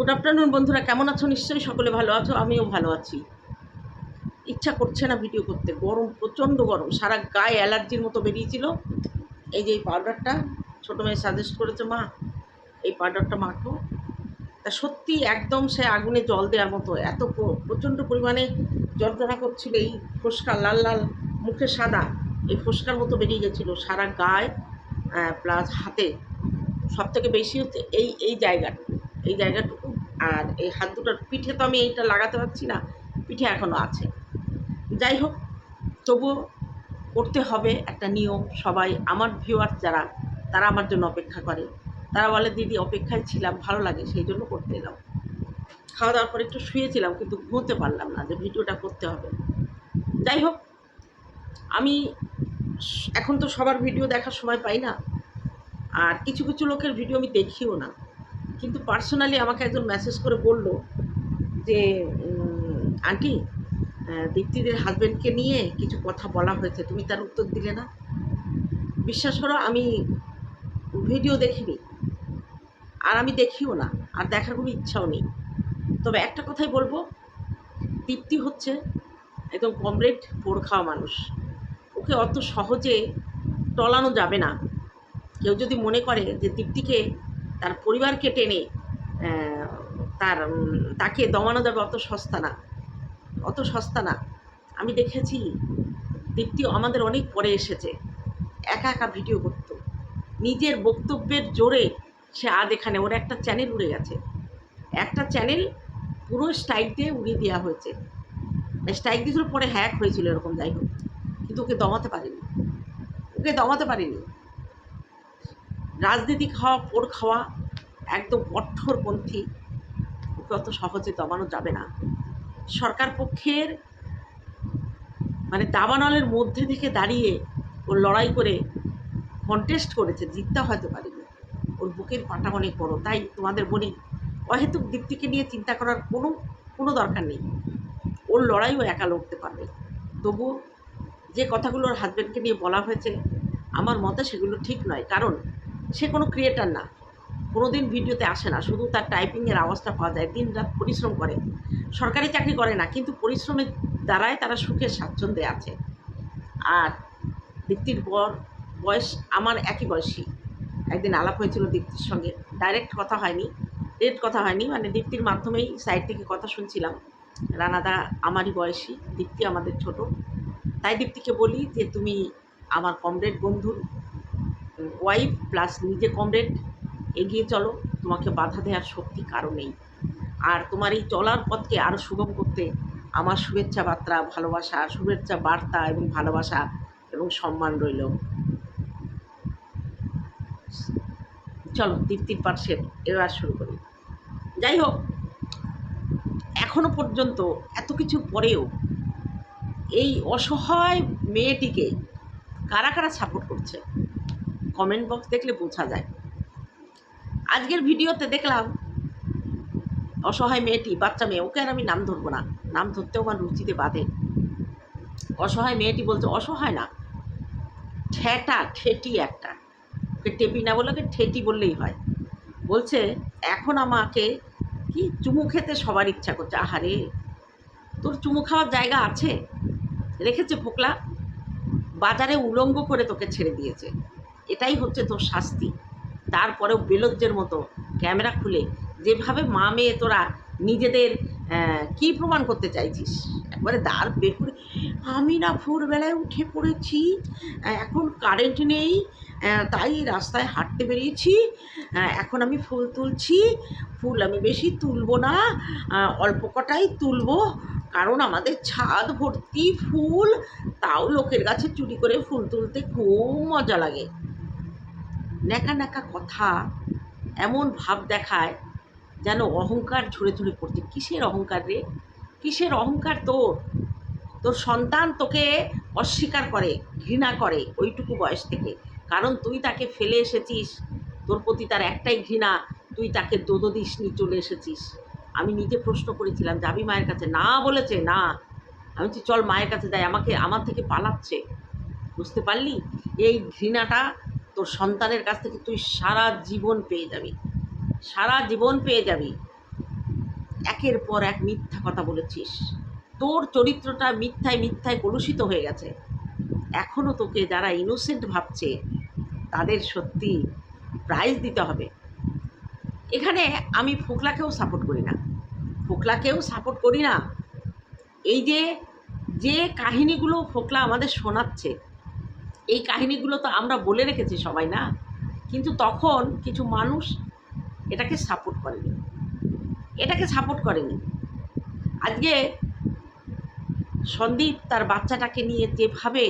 Good afternoon বন্ধুরা। কেমন আছো? নিশ্চয়ই সকলে ভালো আছো। আমিও ভালো আছি। ইচ্ছা করছে না ভিডিও করতে। গরম, প্রচণ্ড গরম। সারা গায়ে অ্যালার্জির মতো বেরিয়েছিল। এই যে এই পাউডারটা ছোটো মেয়ে সাজেস্ট করেছে, মা, এই পাউডারটা মাখো। তা সত্যি একদম সে আগুনে জল দেওয়ার মতো। এত প্রচণ্ড পরিমাণে যন্ত্রণা করছিল এই ফোসকা লাল লাল মুখে সাদা। এই ফোসকার মতো বেরিয়ে গেছিল সারা গায়ে প্লাস হাতে। সব থেকে বেশি হচ্ছে এই এই জায়গাটুকু এই জায়গাটুকু। আর এই হাত দুটোর পিঠে তো আমি এইটা লাগাতে পারছি না, পিঠে এখনও আছে। যাই হোক, তবুও করতে হবে একটা নিয়ম সবাই, আমার ভিউয়ার যারা, তারা আমার জন্য অপেক্ষা করে। তারা বলে, দিদি, অপেক্ষায় ছিলাম, ভালো লাগে, সেই জন্য করতে এলাম। খাওয়া দাওয়ার পর একটু শুয়েছিলাম, কিন্তু ঘুমোতে পারলাম না যে ভিডিওটা করতে হবে। যাই হোক, আমি এখন তো সবার ভিডিও দেখার সময় পাই না। আর কিছু কিছু লোকের ভিডিও আমি দেখিও না। কিন্তু পার্সোনালি আমাকে একজন মেসেজ করে বলল যে আন্টি দীপ্তিদের হাজব্যান্ডকে নিয়ে কিছু কথা বলা হয়েছে, তুমি তার উত্তর দিলে না। বিশ্বাস করো, আমি ভিডিও দেখিনি। আর আমি দেখিও না, আর দেখার কোনো ইচ্ছাও নেই। তবে একটা কথাই বলব, দীপ্তি হচ্ছে একদম কমরেড পোড় খাওয়া মানুষ। ওকে অত সহজে টলানো যাবে না। কেউ যদি মনে করে যে দীপ্তিকে তার পরিবারকে টেনে তার তাকে দমানো যাবে অত সস্তা না, অত সস্তা না। আমি দেখেছি, দীপ্তি আমাদের অনেক পরে এসেছে, একা একা ভিডিও করতো। নিজের বক্তব্যের জোরে সে আজ এখানে, ওর একটা চ্যানেল উড়ে গেছে। একটা চ্যানেল পুরো স্ট্রাইক দিয়ে উড়িয়ে দেওয়া হয়েছে। স্ট্রাইক দিয়েছিল পরে হ্যাক হয়েছিল এরকম, যাই হোক। কিন্তু ওকে দমাতে পারেনি। ওকে দমাতে পারেনি। রাজনীতি খাওয়া পোড় খাওয়া একদম কঠোরপন্থী। ওকে অত সহজে দমানো যাবে না। সরকার পক্ষের মানে দাবানলের মধ্যে থেকে দাঁড়িয়ে ওর লড়াই করে কন্টেস্ট করেছে, জিততে হয়তো পারেনি। ওর বুকের পাটা অনেক বড়। তাই তোমাদের বলি, অহেতুক দীপ্তিকে নিয়ে চিন্তা করার কোনো কোনো দরকার নেই। ওর লড়াইও একা লড়তে পারবে। তবু যে কথাগুলো ওর হাজব্যান্ডকে নিয়ে বলা হয়েছে, আমার মতে সেগুলো ঠিক নয়। কারণ সে কোনো ক্রিয়েটার না। কোনো দিন ভিডিওতে আসে না। শুধু তার টাইপিংয়ের আওয়াজটা পাওয়া যায়। দিন রাত পরিশ্রম করে। সরকারি চাকরি করে না, কিন্তু পরিশ্রমের দ্বারাই তারা সুখের স্বাচ্ছন্দ্যে আছে। আর দীপ্তির পর বয়স, আমার একই বয়সী। একদিন আলাপ হয়েছিল দীপ্তির সঙ্গে। ডাইরেক্ট কথা হয়নি। রেট কথা হয়নি। মানে দীপ্তির মাধ্যমেই সাইড থেকে কথা শুনছিলাম। রানাদা আমারই বয়সী, দীপ্তি আমাদের ছোট। তাই দীপ্তিকে বলি যে, তুমি আমার কমরেড বন্ধুর ওয়াইফ প্লাস নিজে কমরেড এগিয়ে চলো। তোমাকে বাধা দেওয়ার শক্তি কারও নেই। আর তোমার এই চলার পথকে আরও সুগম করতে আমার শুভেচ্ছা বার্তা, ভালোবাসা, শুভেচ্ছা বার্তা এবং ভালোবাসা এবং সম্মান রইল। চলো দীপ্তির পার্শ্বের এবার শুরু করি। যাই হোক, এখনও পর্যন্ত এত কিছু পরেও এই অসহায় মেয়েটিকে কারা কারা সাপোর্ট করছে? কমেন্ট বক্স দেখলে বোঝা যায়। আজকের ভিডিওতে দেখলাম, অসহায় মেয়েটি, বাচ্চা মেয়ে, ওকে আর আমি নাম ধরবো না। নাম ধরতেও আমার রুচিতে বাঁধে। অসহায় মেয়েটি বলছে, অসহায় না, ঠেটা, ঠেটি একটা। ওকে টেপি না বলে ওকে ঠেটি বললেই হয়। বলছে, এখন আমাকে কি চুমু খেতে সবার ইচ্ছা করছে? আহারে, তোর চুমু খাওয়ার জায়গা আছে? রেখেছে ফোকলা বাজারে উলঙ্গ করে তোকে ছেড়ে দিয়েছে। এটাই হচ্ছে তোর শাস্তি। তারপরেও বেলজ্জের মতো ক্যামেরা খুলে যেভাবে মা মেয়ে তোরা নিজেদের কি প্রমাণ করতে চাইছিস? একবারে দাঁড় বের করে, আমি না ভোরবেলায় উঠে পড়েছি এখন কারেন্ট নেই তাই রাস্তায় হাঁটতে বেরিয়েছি এখন আমি ফুল তুলছি, ফুল আমি বেশি তুলবো না অল্প কটাই তুলবো, কারণ আমাদের ছাদ ভর্তি ফুল, তাও লোকের কাছে চুরি করে ফুল তুলতে খুব মজা লাগে। ন্যাকা ন্যাকা কথা এমন ভাব দেখায় যেন অহংকার ঝরে ঝরে পড়ছে। কিসের অহংকার রে? কিসের অহংকার তোর? তোর সন্তান তোকে অস্বীকার করে, ঘৃণা করে ওইটুকু বয়স থেকে। কারণ তুই তাকে ফেলে এসেছিস, তোর প্রতি তার একটাই ঘৃণা, তুই তাকে দোদো দিস নি চলে এসেছিস। আমি নিজে প্রশ্ন করেছিলাম, যাবি মায়ের কাছে? না, বলেছে, না। আমি বলছি, চল মায়ের কাছে যাই, আমাকে, আমার থেকে পালাচ্ছে। বুঝতে পারলি? এই ঘৃণাটা তোর সন্তানের কাছ থেকে তুই সারা জীবন পেয়ে যাবি। সারা জীবন পেয়ে যাবি। একের পর এক মিথ্যা কথা বলেছিস। তোর চরিত্রটা মিথ্যায় মিথ্যায় কলুষিত হয়ে গেছে। এখনও তোকে যারা ইনোসেন্ট ভাবছে, তাদের সত্যি প্রাইজ দিতে হবে। এখানে আমি ফোকলাকেও সাপোর্ট করি না। ফোকলাকেও সাপোর্ট করি না। এই যে যে কাহিনীগুলো ফোকলা আমাদের শোনাচ্ছে এই কাহিনীগুলো তো আমরা বলে রেখেছি সবাই, না? কিন্তু তখন কিছু মানুষ এটাকে সাপোর্ট করেনি। এটাকে সাপোর্ট করেনি। আজকে সন্দীপ তার বাচ্চাটাকে নিয়ে যেভাবে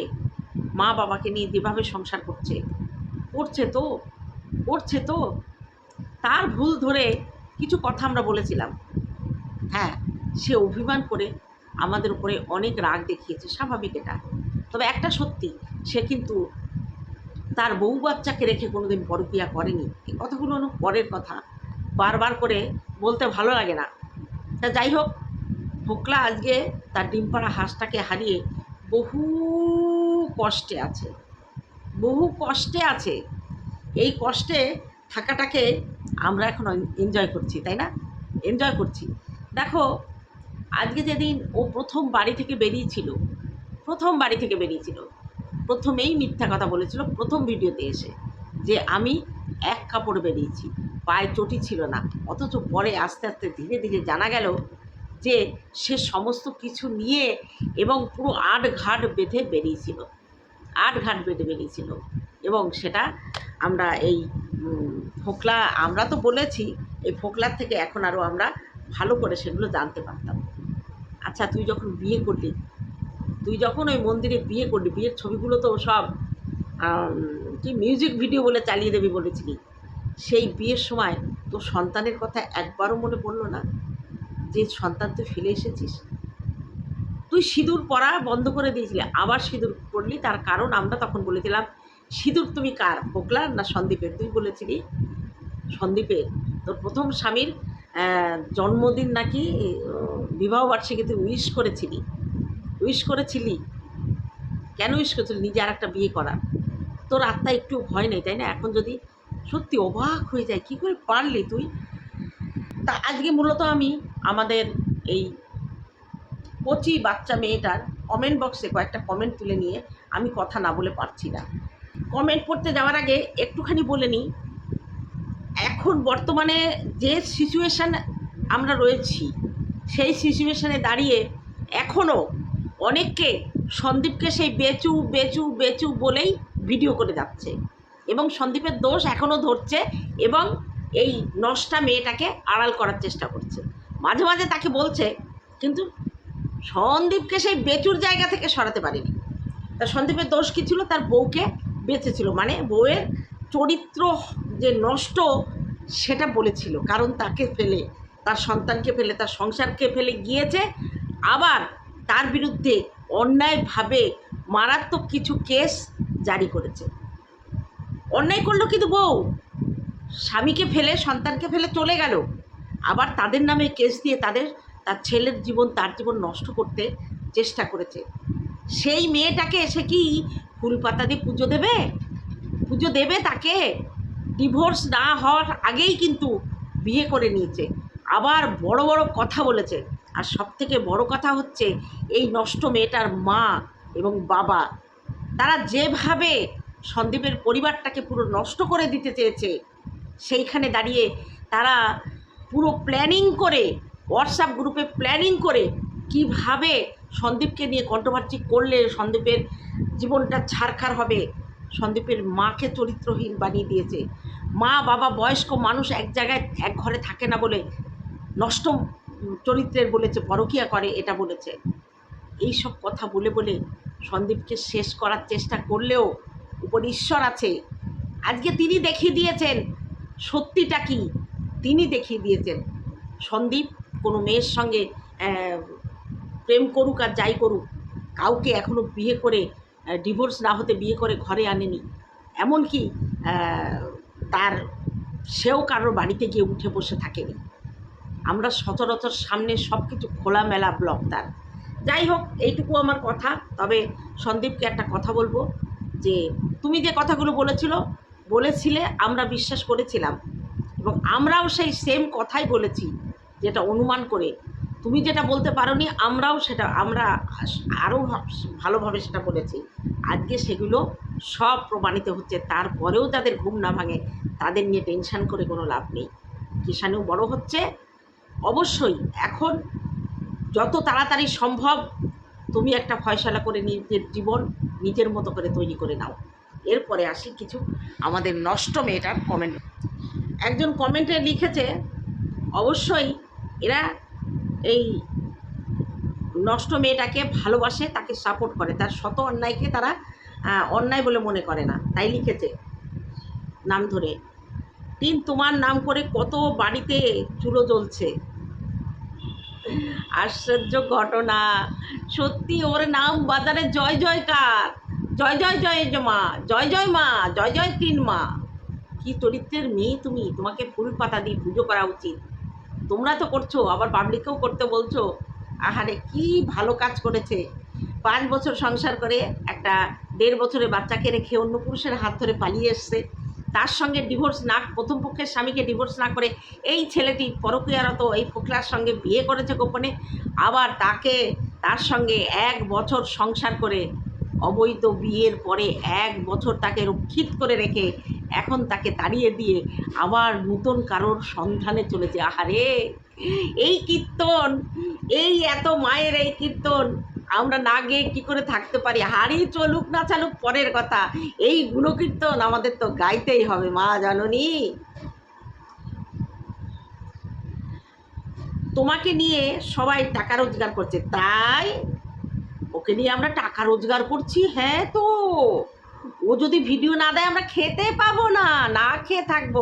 মা বাবাকে নিয়ে যেভাবে সংসার করছে করছে তো করছে তো, তার ভুল ধরে কিছু কথা আমরা বলেছিলাম। হ্যাঁ সে অভিমান করে আমাদের উপরে অনেক রাগ দেখিয়েছে, স্বাভাবিক এটা। তবে একটা সত্যি সে কিন্তু তার বউ বাচ্চাকে রেখে কোনোদিন পরকিয়া করেনি। এই কথাগুলো হলো পরের কথা। বারবার করে বলতে ভালো লাগে না। তা যাই হোক ফোকলা আজকে তার ডিমপাড়া হাঁসটাকে হারিয়ে বহু কষ্টে আছে। বহু কষ্টে আছে। এই কষ্টে থাকাটাকে আমরা এখন এনজয় করছি, তাই না? এনজয় করছি। দেখো, আজকে যেদিন ও প্রথম বাড়ি থেকে বেরিয়েছিল, প্রথম বাড়ি থেকে বেরিয়েছিল প্রথমেই মিথ্যা কথা বলেছিল, প্রথম ভিডিওতে এসে যে আমি এক কাপড় বেরিয়েছি পায়ে চটি ছিল না, অথচ পরে আস্তে আস্তে ধীরে ধীরে জানা গেল যে সে সমস্ত কিছু নিয়ে এবং পুরো আট ঘাট বেঁধে বেরিয়েছিল আট ঘাট বেঁধে বেরিয়েছিল। এবং সেটা আমরা এই ফোকলা, আমরা তো বলেছি, এই ফোকলার থেকে এখন আরও আমরা ভালো করে সেগুলো জানতে পারতাম। আচ্ছা তুই যখন বিয়ে করলি তুই যখন ওই মন্দিরে বিয়ে করলি বিয়ের ছবিগুলো তো সব কি মিউজিক ভিডিও বলে চালিয়ে দেবি বলেছিলি। সেই বিয়ের সময় তোর সন্তানের কথা একবারও মনে পড়ল না, যে সন্তান তুই ফেলে এসেছিস। তুই সিঁদুর পরা বন্ধ করে দিয়েছিলি, আবার সিঁদুর পড়লি তার কারণ আমরা তখন বলেছিলাম, সিঁদুর তুমি কার পোকলার না সন্দীপের? তুই বলেছিলি, সন্দীপের। তোর প্রথম স্বামীর জন্মদিন নাকি বিবাহবার্ষিকীতে উইশ করেছিলি। উইশ করেছিলি? কেন উইশ করেছিলি? নিজে আর একটা বিয়ে করার তোর আত্মা একটু ভয় নেই, তাই না? এখন যদি সত্যি অবাক হয়ে যায়, কী করে পারলি তুই? তা আজকে মূলত আমি আমাদের এই কচি বাচ্চা মেয়েটার কমেন্ট বক্সে কয়েকটা কমেন্ট তুলে নিয়ে আমি কথা না বলে পারছি না। কমেন্ট পড়তে যাওয়ার আগে একটুখানি বলে নিই, এখন বর্তমানে যে সিচুয়েশান আমরা রয়েছি, সেই সিচুয়েশানে দাঁড়িয়ে এখনও অনেককে সন্দীপকে সেই বেচু বেচু বেচু বলেই ভিডিও করে যাচ্ছে। এবং সন্দীপের দোষ এখনও ধরছে এবং এই নষ্টা মেয়েটাকে আড়াল করার চেষ্টা করছে। মাঝে মাঝে তাকে বলছে, কিন্তু সন্দীপকে সেই বেচুর জায়গা থেকে সরাতে পারেনি। তা সন্দীপের দোষ কী ছিল? তার বউকে বেঁচেছিল। মানে বউয়ের চরিত্র যে নষ্ট, সেটা বলেছিল। কারণ তাকে ফেলে, তার সন্তানকে ফেলে, তার সংসারকে ফেলে গিয়েছে। আবার তার বিরুদ্ধে অন্যায়ভাবে মারাত্মক কিছু কেস জারি করেছে। অন্যায় করল কিন্তু বউ। স্বামীকে ফেলে, সন্তানকে ফেলে চলে গেল। আবার তাদের নামে কেস দিয়ে তাদের, তার ছেলের জীবন, তার জীবন নষ্ট করতে চেষ্টা করেছে। সেই মেয়েটাকে এসে কি ফুল পাতা দিয়ে পুজো দেবে? পুজো দেবে তাকে? ডিভোর্স না হওয়ার আগেই কিন্তু বিয়ে করে নিয়েছে। আবার বড় বড় কথা বলেছে। আর সব থেকে বড় কথা হচ্ছে এই নষ্ট মেয়েটার মা এবং বাবা, তারা যেভাবে সন্দীপের পরিবারটাকে পুরো নষ্ট করে দিতে চেয়েছে, সেইখানে দাঁড়িয়ে তারা পুরো প্ল্যানিং করে হোয়াটসঅ্যাপ গ্রুপে প্ল্যানিং করে কীভাবে সন্দীপকে নিয়ে কন্ট্রোভার্সি করলে সন্দীপের জীবনটা ছারখার হবে। সন্দীপের মাকে চরিত্রহীন বানিয়ে দিয়েছে। মা বাবা বয়স্ক মানুষ এক জায়গায় এক ঘরে থাকে না বলে নষ্ট চরিত্রের বলেছে পরকিয়া করে, এটা বলেছে। এই সব কথা বলে বলে সন্দীপকে শেষ করার চেষ্টা করলেও উপর ঈশ্বর আছে। আজকে তিনি দেখিয়ে দিয়েছেন সত্যিটা কি। তিনি দেখিয়ে দিয়েছেন। সন্দীপ কোনো মেয়ের সঙ্গে প্রেম করুক আর যাই করুক, কাউকে এখনও বিয়ে করে ডিভোর্স না হতে বিয়ে করে ঘরে আনেনি। এমনকি তার সেও কারোর বাড়িতে গিয়ে উঠে বসে থাকেনি। আমরা সচরাচর সামনে সব কিছু খোলামেলা ব্লক তার যাই হোক, এইটুকু আমার কথা। তবে সন্দীপকে একটা কথা বলব, যে তুমি যে কথাগুলো বলেছিল, বলেছিলে, আমরা বিশ্বাস করেছিলাম। এবং আমরাও সেই সেম কথাই বলেছি, যেটা অনুমান করে। তুমি যেটা বলতে পারোনি, আমরাও সেটা, আমরা আরও ভালোভাবে সেটা বলেছি। আজকে সেগুলো সব প্রমাণিত হচ্ছে। তারপরেও যাদের ঘুম না ভাঙে, তাদের নিয়ে টেনশান করে কোনো লাভ নেই। কিষাণেও বড় হচ্ছে অবশ্যই, এখন যত তাড়াতাড়ি সম্ভব তুমি একটা ফয়সালা করে নিজের জীবন নিজের মতো করে তৈরি করে নাও। এরপরে আসি কিছু আমাদের নষ্ট মেয়েটার কমেন্ট একজন কমেন্টে লিখেছে, অবশ্যই এরা এই নষ্ট মেয়েটাকে ভালোবাসে, তাকে সাপোর্ট করে। তার শত অন্যায়কে তারা অন্যায় বলে মনে করে না। তাই লিখেছে, নাম ধরে তিন তোমার নাম করে কত বাড়িতে চুলো জ্বলছে। আশ্চর্য ঘটনা। সত্যি ওর নাম বাজারে জয় জয়কার। জয় জয় জয় মা জয় জয় মা, জয় জয় তিন মা। কি চরিত্রের মেয়ে তুমি? তোমাকে ফুল পাতা দিয়ে পুজো করা উচিত। তোমরা তো করছ, আবার পাবলিককেও করতে বলছো। আহারে, কি ভালো কাজ করেছে। পাঁচ বছর সংসার করে একটা দেড় বছরের বাচ্চাকে রেখে অন্য পুরুষের হাত ধরে পালিয়ে এসছে। তার সঙ্গে ডিভোর্স না, প্রথম পক্ষের স্বামীকে ডিভোর্স না করে এই ছেলেটি পরকীয়ারত এই ফোকলার সঙ্গে বিয়ে করেছে গোপনে। আবার তাকে তার সঙ্গে এক বছর সংসার করে অবৈধ বিয়ের পরে এক বছর তাকে রক্ষিত করে রেখে এখন তাকে তাড়িয়ে দিয়ে আবার নতুন কারোর সন্ধানে চলেছে। আহারে! এই কীর্তন, এই এত মায়ের এই কীর্তন আমরা না গিয়ে কী করে থাকতে পারি? হাড়ি চলুক না চালুক, পরের কথা। এই গুণকীর্তন আমাদের তো গাইতেই হবে, মা জননী। তোমাকে নিয়ে সবাই টাকা রোজগার করছে, তাই? ওকে নিয়ে আমরা টাকা রোজগার করছি হ্যাঁ তো। ও যদি ভিডিও না দেয়, আমরা খেতে পাবো না না খেয়ে থাকব।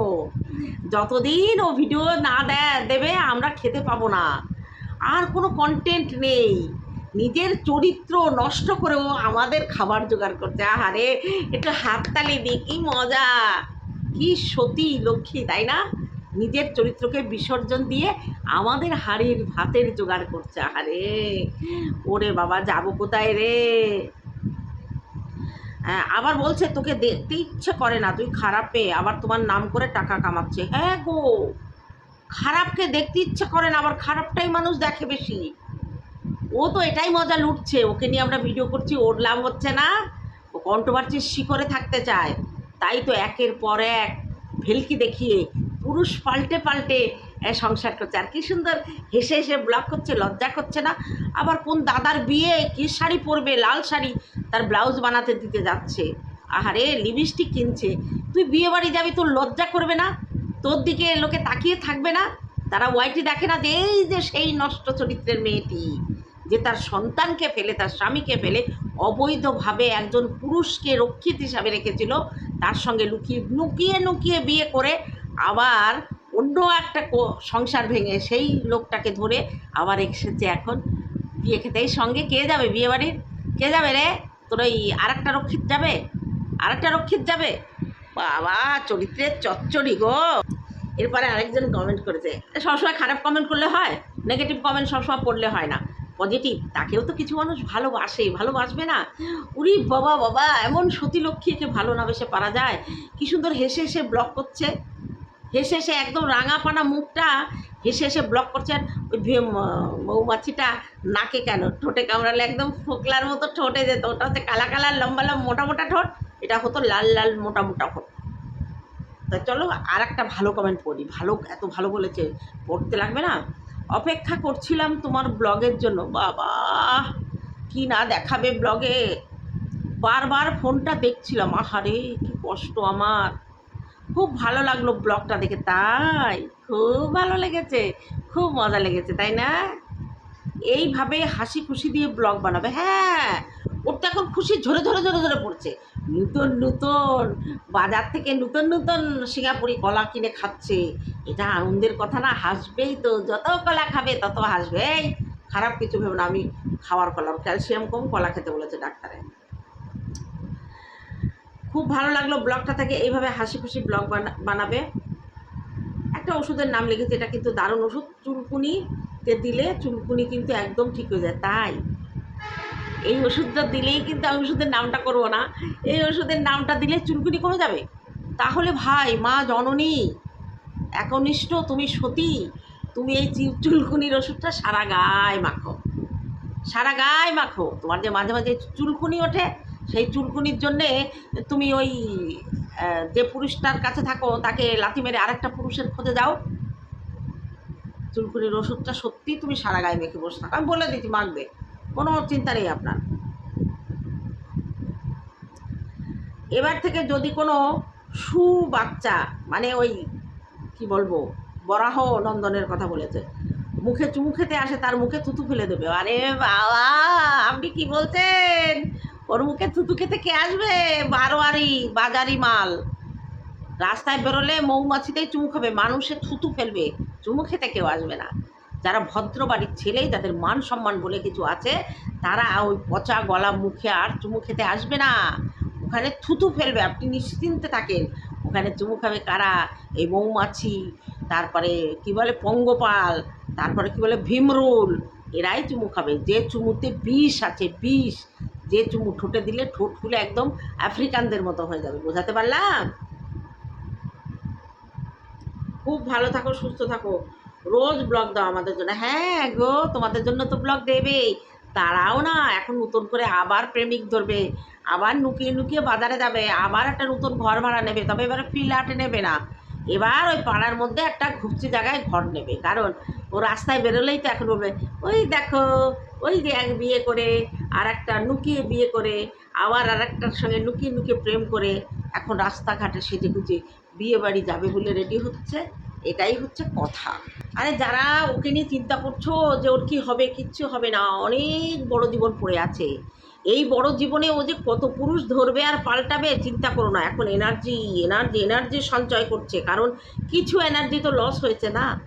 যতদিন ও ভিডিও না দেয়, দেবে, আমরা খেতে পাবো না। আর কোনো কন্টেন্ট নেই। নিজের চরিত্র নষ্ট করেও আমাদের খাবার জোগাড় করতে আহারে একটু হাততালি দিই কি মজা! কি সতী লক্ষ্মী তাই না? নিজের চরিত্রকে বিসর্জন দিয়ে আমাদের হাড়ির ভাতের জোগাড় করছে। আহারে ওরে বাবা যাব কোথায় রে? হ্যাঁ, আবার বলছে তোকে দেখতে ইচ্ছে করে না তুই খারাপ আবার তোমার নাম করে টাকা কামাচ্ছে। হ্যাঁ গো খারাপকে দেখতে ইচ্ছে করে না আবার খারাপটাই মানুষ দেখে বেশি। ও তো এটাই মজা লুটছে, ওকে নিয়ে আমরা ভিডিও করছি, ওর লাভ হচ্ছে না। ও কন্ট্রোভার্সির শিখরে থাকতে চায়, তাই তো একের পর এক ভেলকি দেখিয়ে পুরুষ পাল্টে পাল্টে সংসার করছে। আর কি সুন্দর হেসে হেসে ব্লগ করছে, লজ্জা করছে না। আবার কোন দাদার বিয়ে, কি শাড়ি পরবে, লাল শাড়ি, তার ব্লাউজ বানাতে দিতে যাচ্ছে। আহারে লিপস্টিক কিনছে। তুই বিয়ে বাড়ি যাবি, তোর লজ্জা করবে না? তোর দিকে লোকে তাকিয়ে থাকবে না? তারা ওয়াইটি দেখে না যে, এই যে সেই নষ্ট চরিত্রের মেয়েটি। যে তার সন্তানকে ফেলে, তার স্বামীকে ফেলে অবৈধভাবে একজন পুরুষকে রক্ষিত হিসাবে রেখেছিল, তার সঙ্গে লুকিয়ে লুকিয়ে লুকিয়ে বিয়ে করে আবার অন্য একটা সংসার ভেঙে সেই লোকটাকে ধরে আবার এসেছে এখন বিয়ে খেতে। এই সঙ্গে কে যাবে বিয়ে বাড়ির কে যাবে রে? তোর ওই আর একটা রক্ষিত যাবে? আর একটা রক্ষিত যাবে? বাবা চরিত্রের চচ্চড়ি গো। এরপরে আরেকজন কমেন্ট করেছে। সবসময় খারাপ কমেন্ট করলে হয়? নেগেটিভ কমেন্ট সবসময় পড়লে হয় না। পজিটিভ তাকেও তো কিছু মানুষ ভালোবাসে, ভালোবাসবে না। উরি বাবা বাবা, এমন সতী লক্ষ্মীকে ভালো না বেসে পারা যায়। কি সুন্দর হেসে হেসে ব্লক করছে। হেসে হেসে একদম রাঙাপানা মুখটা হেসে হেসে ব্লক করছে। আর ওই মৌমাছিটা নাকে কেন? ঠোঁটে কামড়ালে একদম ফোকলার মতো ঠোঁটে যেত ওটা হচ্ছে কালা কালার লম্বা লম্বা, মোটা মোটা ঠোঁট। এটা হতো লাল লাল, মোটা মোটা ঠোঁট। তা চলো আর একটা ভালো কমেন্ট পড়ি। ভালো, এত ভালো বলেছে। পড়তে লাগবে না? অপেক্ষা করছিলাম তোমার ব্লগের জন্য। বাবা, কি না দেখাবে ব্লগে? বারবার ফোনটা দেখছিলাম। আহারে, কি কষ্ট আমার। খুব ভালো লাগল ব্লগটা দেখে, তাই। খুব ভালো লেগেছে, খুব মজা লেগেছে, তাই না? এইভাবে হাসি খুশি দিয়ে ব্লগ বানাবে। হ্যাঁ ওর তো এখন খুশি ঝরে ঝরে ঝরে ঝরে পড়ছে। নূতন নূতন, বাজার থেকে নূতন নূতন সিঙ্গাপুরি কলা কিনে খাচ্ছে। এটা আনন্দের কথা না, হাসবেই তো, যত কলা খাবে তত হাসবেই খারাপ কিছু ভেবে না, আমি খাওয়ার কলা ক্যালসিয়াম কম কলা খেতে বলেছে ডাক্তারে। খুব ভালো লাগল ব্লগটা থেকে, এইভাবে হাসি খুশি ব্লগ বানাবে। একটা ওষুধের নাম লিখেছে, এটা কিন্তু দারুণ ওষুধ, চুলকুনিতে দিলে চুলকুনি কিন্তু একদম ঠিক হয়ে যায়, তাই। এই ওষুধটা দিলেই কিন্তু আমি ওষুধের নামটা করব না, এই ওষুধের নামটা দিলে চুলকুনি কমে যাবে। তাহলে ভাই, মা জননী একনিষ্ঠ তুমি সতী, তুমি এই চুলকুনির ওষুধটা সারা গায়ে মাখো। সারা গায়ে মাখো। তোমার যে মাঝে মাঝে চুলকুনি ওঠে, সেই চুলকুনির জন্যে তুমি ওই যে পুরুষটার কাছে থাকো, তাকে লাথি মেরে আরেকটা পুরুষের খোঁজে যাও চুলকুনির ওষুধটা সত্যি তুমি সারা গায়ে মেখে বসে থাকো। আমি বলে দিচ্ছি, মাখবে। কোনো চিন্তা নেই আপনার। এবার থেকে যদি কোনো সু বাচ্চা মানে ওই কি বলব? বরাহ নন্দনের কথা বলেছে। মুখে চুমু খেতে আসে, তার মুখে থুতু ফেলে দেবে। আরে বাবা, আপনি কি বলছেন? ওর মুখে থুতু খেতে কে আসবে? বারোয়ারি, বাজারি মাল। রাস্তায় বেরোলে মৌমাছিতেই চুমু খাবে, মানুষে থুতু ফেলবে। চুমু খেতে কেউ আসবে না। যারা ভদ্র বাড়ির ছেলে, যাদের মান সম্মান বলে কিছু আছে, তারা ওই পচা গলা মুখে আর চুমু খেতে আসবে না। ওখানে থুতু ফেলবে, আপনি নিশ্চিন্তে থাকেন। ওখানে চুমু খাবে কারা, এই মৌমাছি, তারপরে কি বলে পঙ্গপাল, তারপরে কি বলে ভীমরুল, এরাই চুমু খাবে যে চুমুতে বিষ আছে, বিষ, যে চুমু ঠোঁটে দিলে ঠোঁট ফুলে একদম আফ্রিকানদের মতো হয়ে যাবে, বোঝাতে পারলাম? খুব ভালো থাকো, সুস্থ থাকো। রোজ ব্লগ দাও আমাদের জন্য। হ্যাঁ গো, তোমাদের জন্য তো ব্লগ দেবেই। তারাও না, এখন নতুন করে আবার প্রেমিক ধরবে, আবার লুকিয়ে লুকিয়ে বাজারে যাবে, আবার একটা নতুন ঘর ভাড়া নেবে, তবে এবারে ফ্ল্যাটে নেবে না। এবার ওই পাড়ার মধ্যে একটা ঘুপচি জায়গায় ঘর নেবে, কারণ ও রাস্তায় বেরোলেই তো এখন বলবে, ওই দেখো, ওই যে এক বিয়ে করে, আর একটা লুকিয়ে বিয়ে করে, আবার আর একটার সঙ্গে লুকিয়ে লুকিয়ে প্রেম করে, এখন রাস্তাঘাটে সেজে গুজে বিয়ে বাড়ি যাবে বলে রেডি হচ্ছে। এটাই হচ্ছে কথা। আরে যারা ওকে নিয়ে চিন্তা করছ যে ওর কি হবে, কিচ্ছু হবে না, অনেক বড় জীবন পড়ে আছে। এই বড় জীবনে ও যে কত পুরুষ ধরবে আর পাল্টাবে, চিন্তা করো না। এখন এনার্জি এনার্জি এনার্জি সঞ্চয় করছে, কারণ কিছু এনার্জি তো লস হয়েছে না।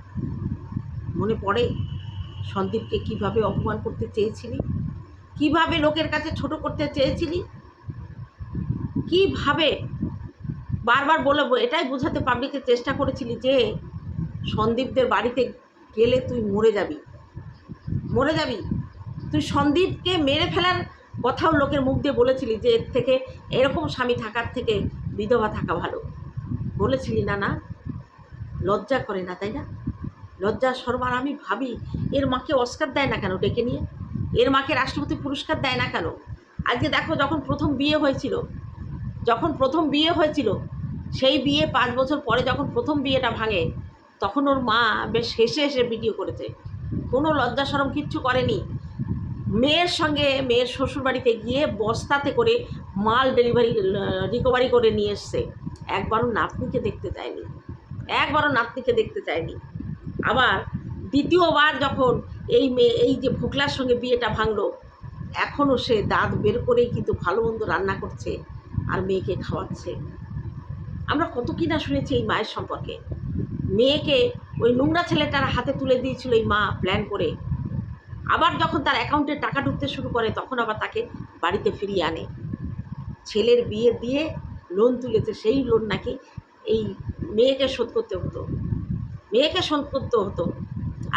মনে পড়ে সন্দীপকে কীভাবে অপমান করতে চেয়েছিলি? কীভাবে লোকের কাছে ছোট করতে চেয়েছিলি? কীভাবে? বারবার বলে এটাই বোঝাতে পাবলিকের চেষ্টা করেছিলি যে সন্দীপদের বাড়িতে গেলে তুই মরে যাবি। মরে যাবি। তুই সন্দীপকে মেরে ফেলার কথাও লোকের মুখ দিয়ে বলেছিলি যে এর থেকে এরকম স্বামী থাকার থেকে বিধবা থাকা ভালো। বলেছিলি, না না, লজ্জা করে না, তাই না? লজ্জা শর্মার আমি ভাবি, এর মাকে অস্কার দেয় না কেন ডেকে নিয়ে? এর মাকে রাষ্ট্রপতি পুরস্কার দেয় না কেন? আজকে দেখো, যখন প্রথম বিয়ে হয়েছিল, যখন প্রথম বিয়ে হয়েছিল, সেই বিয়ে পাঁচ বছর পরে যখন প্রথম বিয়েটা ভাঙে তখন ওর মা বেশ হেসে হেসে ভিডিও করেছে। কোনো লজ্জা সরম কিচ্ছু করেনি। মেয়ের সঙ্গে মেয়ের শ্বশুরবাড়িতে গিয়ে বস্তাতে করে মাল ডেলিভারি, রিকভারি করে নিয়ে এসছে। একবারও নাতনিকে দেখতে চায়নি। একবারও নাতনিকে দেখতে চায়নি। আবার দ্বিতীয়বার যখন এই মেয়ে, এই যে ভোকলার সঙ্গে বিয়েটা ভাঙলো, এখনও সে দাঁত বের করেই কিন্তু ভালো মন্দ রান্না করছে আর মেয়েকে খাওয়াচ্ছে। আমরা কত কি না শুনেছি এই মায়ের সম্পর্কে। মেয়েকে ওই নোংরা ছেলেটার হাতে তুলে দিয়েছিল এই মা প্ল্যান করে। আবার যখন তার অ্যাকাউন্টে টাকা ঢুকতে শুরু করে, তখন আবার তাকে বাড়িতে ফিরিয়ে আনে। ছেলের বিয়ে দিয়ে লোন তুলেছে, সেই লোন নাকি এই মেয়েকে শোধ করতে হতো। মেয়েকে শোধ করতে হতো।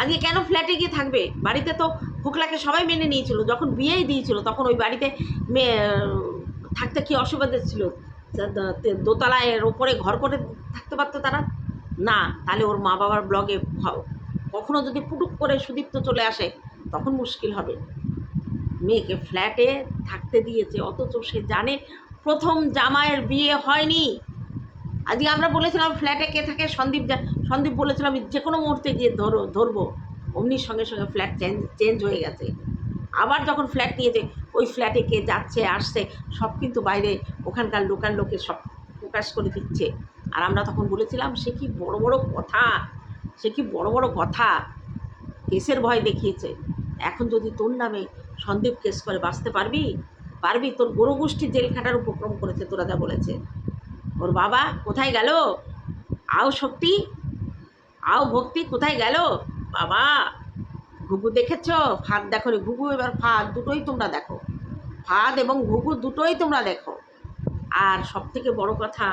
আজকে কেন ফ্ল্যাটে গিয়ে থাকবে? বাড়িতে তো ফোকলাকে সবাই মেনে নিয়েছিল। যখন বিয়েই দিয়েছিল, তখন ওই বাড়িতে মেয়ে, থাকতে কি অসুবিধা ছিল? দোতলায় এর ওপরে ঘর করে থাকতে পারতো তারা? না, তাহলে ওর মা বাবার ব্লগে কখনো যদি পুটুক করে সুদীপ্ত চলে আসে, তখন মুশকিল হবে। মেয়েকে ফ্ল্যাটে থাকতে দিয়েছে, অথচ সে জানে প্রথম জামায়ের বিয়ে হয়নি। আজকে আমরা বলেছিলাম ফ্ল্যাটে কে থাকে? সন্দীপ সন্দীপ বলেছিলাম যে কোনো মুহূর্তে গিয়ে ধরো ধরবো। অমনির সঙ্গে সঙ্গে ফ্ল্যাট চেঞ্জ চেঞ্জ হয়ে গেছে। আবার যখন ফ্ল্যাট নিয়েছে, ওই ফ্ল্যাটে কে যাচ্ছে, আসছে, সব কিন্তু বাইরে ওখানকার লোকাল লোকে সব প্রকাশ করে দিচ্ছে। আর আমরা তখন বলেছিলাম, সে কি বড় বড় কথা? সে কি বড় বড় কথা? কেসের ভয় দেখিয়েছে। এখন যদি তোর নামে সন্দীপ কেস করে, বাঁচতে পারবি? পারবি? তোর গরু গোষ্ঠী জেল খাটার উপক্রম করেছে তোরা যা বলেছে। ওর বাবা কোথায় গেল? আও শক্তি? আও ভক্তি কোথায় গেল? বাবা! ঘুঘু দেখেছ? ফাঁদ দেখো রে ঘুঘু, এবার ফাঁদ দুটোই তোমরা দেখো। ফাঁদ এবং ঘুঘু দুটোই তোমরা দেখো। আর সব থেকে বড় কথা,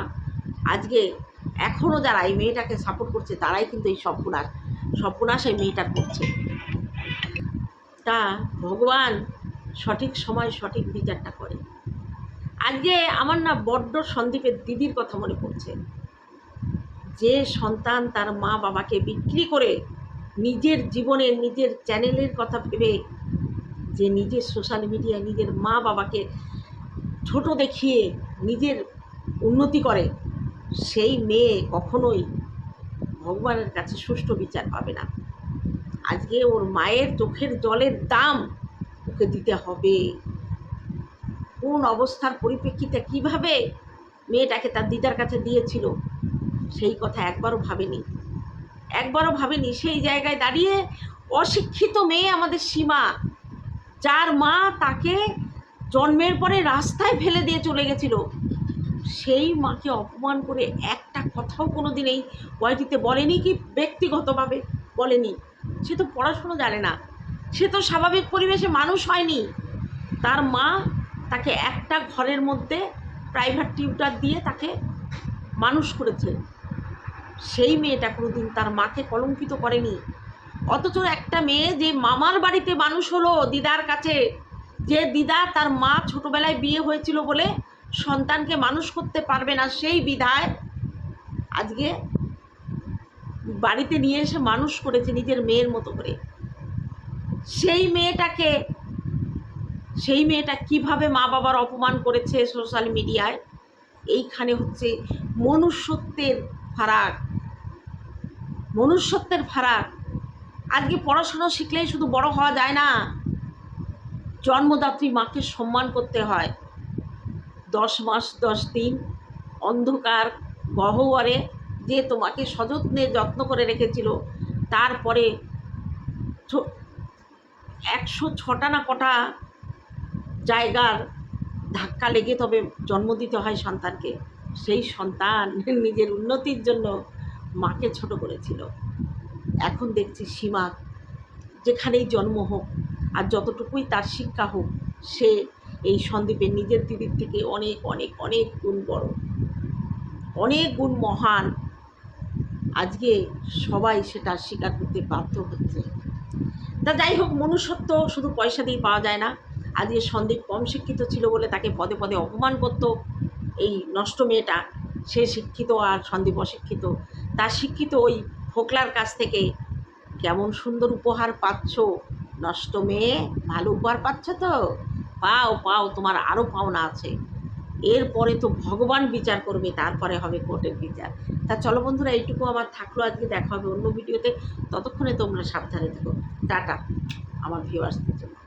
আজকে এখনও যারা এই মেয়েটাকে সাপোর্ট করছে, তারাই কিন্তু এই সর্বনাশ সর্বনাশ এই মেয়েটা করছে। তা ভগবান সঠিক সময় সঠিক বিচারটা করে। আজকে আমার না বড্ড সন্দীপের দিদির কথা মনে পড়ছে। যে সন্তান তার মা বাবাকে বিক্রি করে নিজের জীবনের নিজের চ্যানেলের কথা ভেবে যে নিজের সোশ্যাল মিডিয়ায় নিজের মা বাবাকে ছোট দেখিয়ে নিজের উন্নতি করে, সেই মেয়ে কখনোই ভগবানের কাছে সুষ্ঠু বিচার পাবে না। আজকে ওর মায়ের চোখের জলের দাম ওকে দিতে হবে। কোন অবস্থার পরিপ্রেক্ষিতে কীভাবে মেয়েটাকে তার দিদার কাছে দিয়েছিল, সেই কথা একবারও ভাবেনি। একবারও ভাবেনি। সেই জায়গায় দাঁড়িয়ে অশিক্ষিত মেয়ে আমাদের সীমা, যার মা তাকে জন্মের পরে রাস্তায় ফেলে দিয়ে চলে গেছিল। সেই মাকে অপমান করে একটা কথাও কোনো দিন এই ওয়াইটিতে বলেনি কি? ব্যক্তিগতভাবে বলেনি। সে তো পড়াশুনো জানে না। সে তো স্বাভাবিক পরিবেশে মানুষ হয়নি। তার মা তাকে একটা ঘরের মধ্যে প্রাইভেট টিউটার দিয়ে তাকে মানুষ করেছে। সেই মেয়েটা কোনোদিন তার মাকে কলঙ্কিত করেনি। অথচ একটা মেয়ে যে মামার বাড়িতে মানুষ হলো দিদার কাছে, যে দিদা তার মা ছোটবেলায় বিয়ে হয়েছিল বলে সন্তানকে মানুষ করতে পারবে না, সেই বিধায় আজকে বাড়িতে নিয়ে এসে মানুষ করেছে নিজের মেয়ের মতো করে। সেই মেয়েটাকে, সেই মেয়েটা কীভাবে মা বাবার অপমান করেছে সোশ্যাল মিডিয়ায় এইখানে হচ্ছে মনুষ্যত্বের ফারাক, মনুষ্যত্বের ফারাক। আজকে পড়াশোনা শিখলেই শুধু বড় হওয়া যায় না। জন্মদাত্রী মাকে সম্মান করতে হয়। দশ মাস, দশ দিন অন্ধকার গহ্বরে যে তোমাকে সযত্নে যত্ন করে রেখেছিল, তারপরে একশো ছটা না কটা জায়গার ধাক্কা লেগে তবে জন্ম দিতে হয় সন্তানকে। সেই সন্তান নিজের উন্নতির জন্য মাকে ছোট করেছিল। এখন দেখছি সীমা যেখানেই জন্ম হোক আর যতটুকুই তার শিক্ষা হোক, সে এই সন্দীপের নিজের দিদির থেকে অনেক অনেক অনেক গুণ বড়। অনেক গুণ মহান। আজকে সবাই সেটা স্বীকার করতে বাধ্য হচ্ছে। তা যাই হোক, মনুষ্যত্ব শুধু পয়সা দিয়ে পাওয়া যায় না। আজকে সন্দীপ কম শিক্ষিত ছিল বলে তাকে পদে পদে অপমান করতো। এই নষ্ট মেয়েটা, সে শিক্ষিত আর সন্দীপ অশিক্ষিত, তার শিক্ষিত ওই ফোকলার কাছ থেকে কেমন সুন্দর উপহার পাচ্ছ? নষ্ট মেয়ে, ভালো উপহার পাচ্ছ তো? পাও পাও, তোমার আরও পাওনা আছে। এরপরে তো ভগবান বিচার করবে, তারপরে হবে কোর্টের বিচার। তা চলো বন্ধুরা, এইটুকু আমার থাকল, আজকে দেখা হবে অন্য ভিডিওতে। ততক্ষণে তোমরা সাবধানে থেকো। টাটা, আমার ভিউয়ার্সদের জন্য।